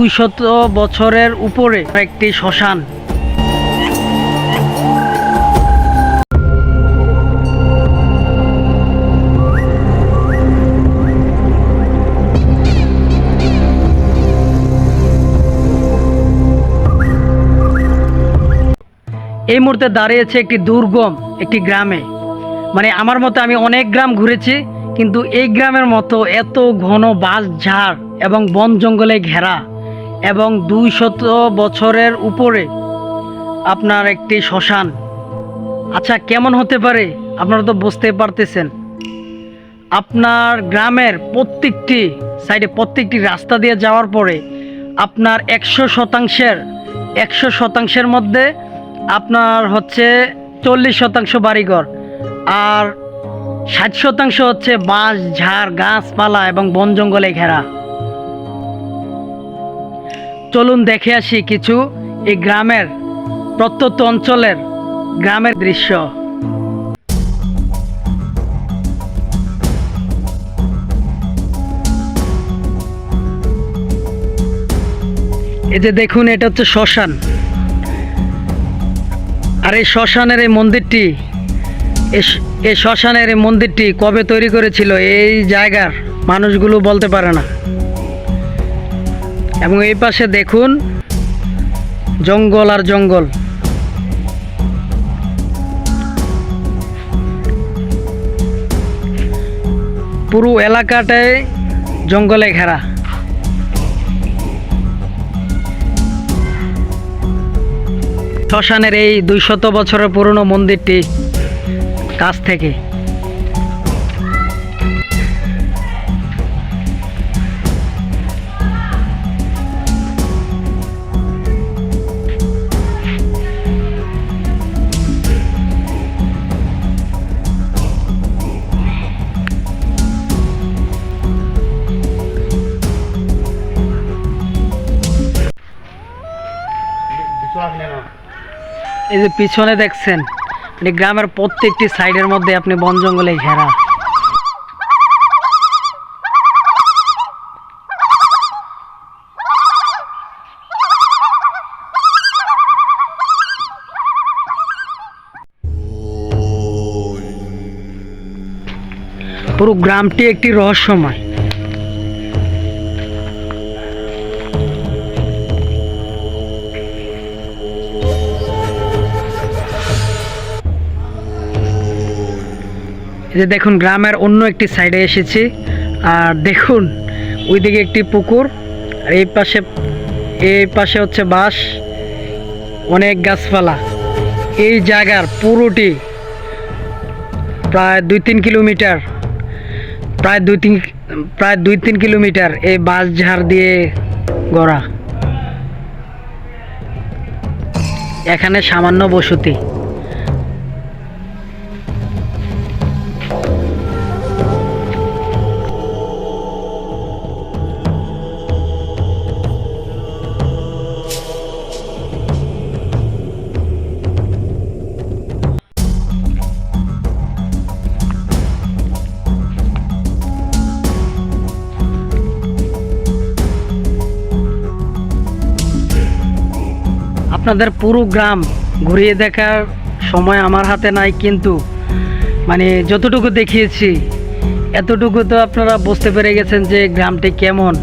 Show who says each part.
Speaker 1: দুইশত বছরের উপরে একটি শ্মশান। এই মুহূর্তে দাঁড়িয়েছে একটি দুর্গম, একটি গ্রামে। মানে আমার মতো আমি অনেক গ্রাম ঘুরেছি, কিন্তু এই গ্রামের মতো এত ঘন বাঁশ, ঝাড় এবং বন জঙ্গলে ঘেরা। এবং দুই শত বছরের উপরে আপনার একটি শ্মশান। আচ্ছা কেমন হতে পারে? আপনারা তো বুঝতে পারতেছেন। আপনার গ্রামের প্রত্যেকটি সাইডে প্রত্যেকটি রাস্তা দিয়ে যাওয়ার পরে আপনার একশো শতাংশের একশো শতাংশের মধ্যে আপনার হচ্ছে চল্লিশ শতাংশ বাড়িঘর আর ষাট শতাংশ হচ্ছে বাঁশ, ঝাড়, গাছপালা এবং বন জঙ্গলে ঘেরা। চলুন দেখে আসি কিছু এই গ্রামের প্রত্যন্ত অঞ্চলের গ্রামের দৃশ্য। এই যে দেখুন, এটা হচ্ছে শ্মশান। আর এই শ্মশানের এই মন্দিরটি, এই শ্মশানের এই মন্দিরটি কবে তৈরি করেছিল, এই জায়গার মানুষগুলো বলতে পারে না। এবং এই পাশে দেখুন জঙ্গল আর জঙ্গল। পুরো এলাকাটায় জঙ্গলে ঘেরা। শ্মশানের এই দুইশত বছরের পুরনো মন্দিরটি কাছ থেকে। এই যে পিছনে দেখছেন মানে গ্রামের প্রত্যেকটি সাইডের মধ্যে আপনি বন জঙ্গলে ঘেরা। পুরো গ্রামটি একটি রহস্যময়। যে দেখুন, গ্রামের অন্য একটি সাইডে এসেছি। আর দেখুন, ওইদিকে একটি পুকুর, আর এই পাশে এই পাশে হচ্ছে বাঁশ, অনেক গাছপালা। এই জায়গার পুরোটি প্রায় দুই তিন কিলোমিটার, প্রায় দুই তিন, প্রায় দুই তিন কিলোমিটার এই বাঁশ ঝাড় দিয়ে গড়া। এখানে সামান্য বসতি। আপনাদের পুরো গ্রাম ঘুরিয়ে দেখার সময় আমার হাতে নাই, কিন্তু মানে যতটুকু দেখিয়েছি, এতটুকু তো আপনারা বুঝতে পেরে গেছেন যে গ্রামটি কেমন।